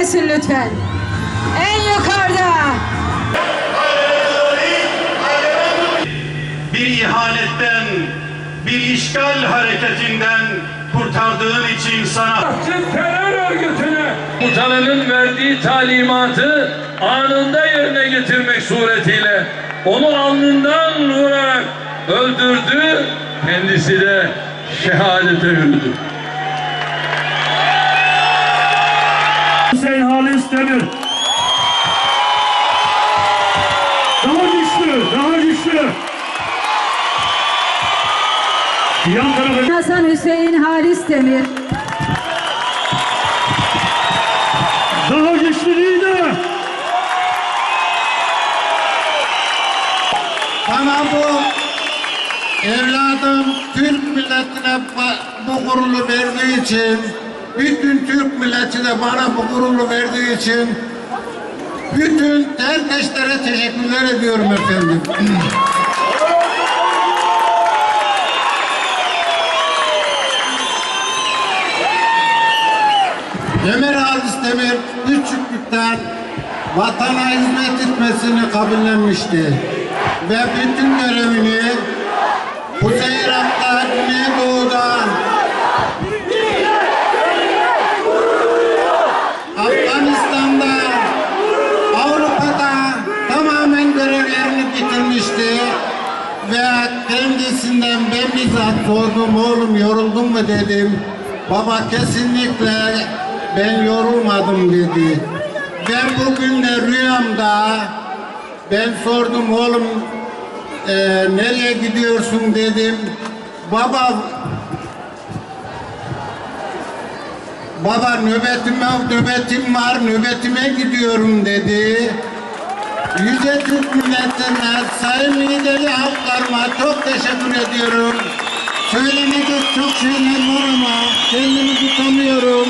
gelsin lütfen. En yukarıda. bir ihanetten, bir işgal hareketinden kurtardığın için sana terör örgütüne komutanının verdiği talimatı anında yerine getirmek suretiyle onu alnından vurarak öldürdü, kendisi de şehadete yürüdü. Hüseyin Halis Demir. Daha güçlü, daha güçlü. Yan tarafa Hasan Hüseyin Halis Demir. daha güçlü lider. Bana bu evladım Türk milletine bu gururu verdiği için, bütün Türk milleti de bana bu gururu verdiği için bütün derkeşlere teşekkürler ediyorum efendim. Ömer Halis Demir küçüklükten vatana hizmet etmesini kabullenmişti. Ve bütün görevini Kuzey bitirmişti. Ve kendisinden ben bizzat sordum oğlum yoruldun mu dedim. Baba kesinlikle ben yorulmadım dedi. Ve bugün de rüyamda ben sordum oğlum e, nereye gidiyorsun dedim. Baba Baba nöbetim nöbetim var nöbetime gidiyorum dedi. Yüce Türk milletine, sayın lideri halklarıma çok teşekkür ediyorum. Söylenecek çok şeyler var ama kendimi tutamıyorum.